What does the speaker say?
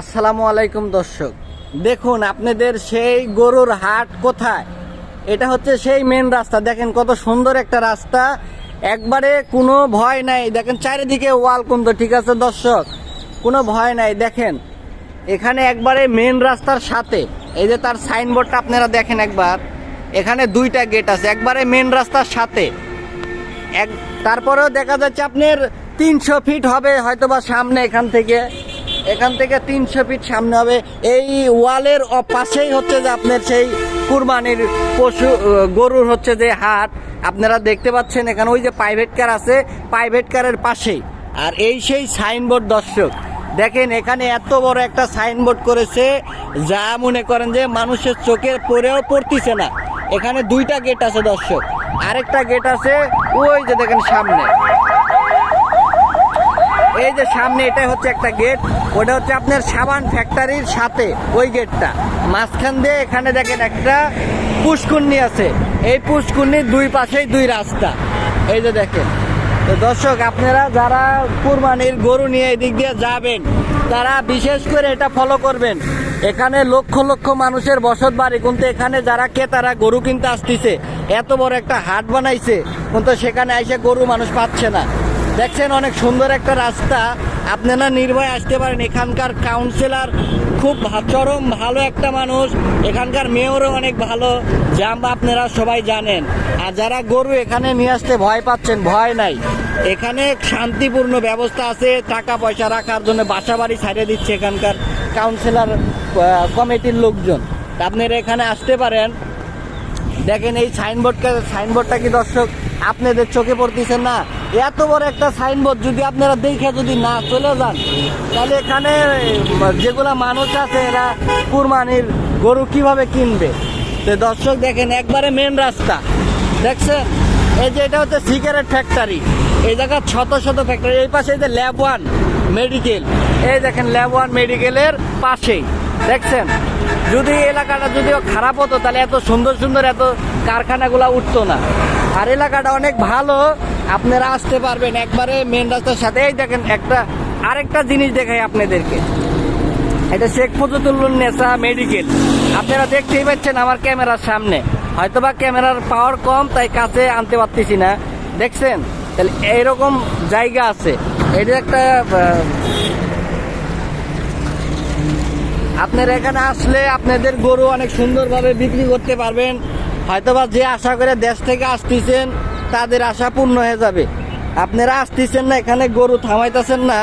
আসসালামু আলাইকুম দর্শক। দেখুন, আপনাদের সেই গরুর হাট কোথায়? এটা হচ্ছে সেই মেন রাস্তা। দেখেন কত সুন্দর একটা রাস্তা। একবারে কোনো ভয় নাই। দেখেন চারিদিকে ওয়াল কুন্দ, ঠিক আছে দর্শক? কোনো ভয় নাই। দেখেন, এখানে একবারে মেন রাস্তার সাথে, এই যে তার সাইনবোর্ডটা আপনারা দেখেন একবার। এখানে দুইটা গেট আছে। একবারে মেন রাস্তার সাথে। এক তারপরেও দেখা যাচ্ছে আপনার তিনশো ফিট হবে হয়তো বা সামনে এখান থেকে। এখান থেকে তিনশো ফিট সামনে হবে। এই ওয়ালের পাশেই হচ্ছে যে আপনার সেই কুরবানির পশু গরুর হচ্ছে যে হাট। আপনারা দেখতে পাচ্ছেন এখানে ওই যে প্রাইভেট কার আছে প্রাইভেট কারের পাশেই। আর এই সেই সাইনবোর্ড দর্শক, দেখেন এখানে এত বড় একটা সাইনবোর্ড করেছে, যা মনে করেন যে মানুষের চোখে পড়েও পড়তিছে না। এখানে দুইটা গেট আছে দর্শক। আরেকটা গেট আছে ওই যে দেখেন সামনে। এই যে সামনে এটা হচ্ছে একটা গেট ওটা হচ্ছে আপনার সাবান ফ্যাক্টরির সাথে ওই গেটটা মাঝখান দিয়ে এখানে দেখেন একটা পুষ্কুন্নি আছে। এই পুষ্কুন্নির দুই পাশেই দুই রাস্তা। এই যে দেখেন। তো দর্শক, আপনারা যারা কুরবানির গরু নিয়ে এদিক দিয়ে যাবেন, তারা বিশেষ করে এটা ফলো করবেন। এখানে লক্ষ লক্ষ মানুষের বসত বাড়ি। কিন্তু এখানে যারা ক্রেতারা গরু কিনতে আসতেছে, এত বড় একটা হাট বানাইছে, কিন্তু সেখানে এসে গরু মানুষ পাচ্ছে না। দেখছেন অনেক সুন্দর একটা রাস্তা। আপনারা নির্ভয় আসতে পারেন। এখানকার কাউন্সিলর খুব চরম ভালো একটা মানুষ। এখানকার মেয়রও অনেক ভালো। যা আপনারা সবাই জানেন। আর যারা গরু এখানে নিয়ে আসতে ভয় পাচ্ছেন, ভয় নাই। এখানে শান্তিপূর্ণ ব্যবস্থা আছে। টাকা পয়সা রাখার জন্য বাসা বাড়ি ছাড়িয়ে দিচ্ছে এখানকার কাউন্সিলর কমিটির লোকজন। আপনারা এখানে আসতে পারেন। দেখেন এই সাইনবোর্ডটা সাইনবোর্ডটা কি দর্শক? আপনাদের চোখে পড়তেছেন না? এত বড় একটা সাইনবোর্ড যদি আপনারা দেখে যদি না চলে যান, তাহলে এখানে যেগুলা মানুষ আছে এরা কুরবানির গরু কীভাবে কিনবে? তো দর্শক দেখেন, একবারে মেন রাস্তা। দেখছেন? এই যে এটা হচ্ছে সিগারেট ফ্যাক্টরি এই জায়গা শত শত ফ্যাক্টরি এই পাশে এই যে ল্যাব ওয়ান মেডিকেল এই দেখেন ল্যাব ওয়ান মেডিকেলের পাশেই। দেখছেন? যদি এলাকাটা যদিও খারাপ হতো, তাহলে এত সুন্দর সুন্দর এত কারখানাগুলো উঠতো না। আর এলাকাটা অনেক ভালো। আপনারা আসতে পারবেন একবারে মেন রাস্তার সাথে। এই দেখেন একটা, আরেকটা জিনিস দেখাই আপনাদেরকে। এটা শেখ ফজলুল নেসা মেডিকেল আপনারা দেখতেই পাচ্ছেন আমার ক্যামেরার সামনে। হয়তোবা ক্যামেরার পাওয়ার কম, তাই কাছে আনতে পারতেছি না। দেখছেন? তাহলে এইরকম জায়গা আছে। এটা একটা আপনারা এখানে আসলে আপনাদের গরু অনেক সুন্দরভাবে বিক্রি করতে পারবেন। হয়তোবা যে আশা করে দেশ থেকে আসতেছেন তাদের আশা পূর্ণ হয়ে যাবে। আপনারা আসতেছেন না এখানে গরু থামাইতেছেন না।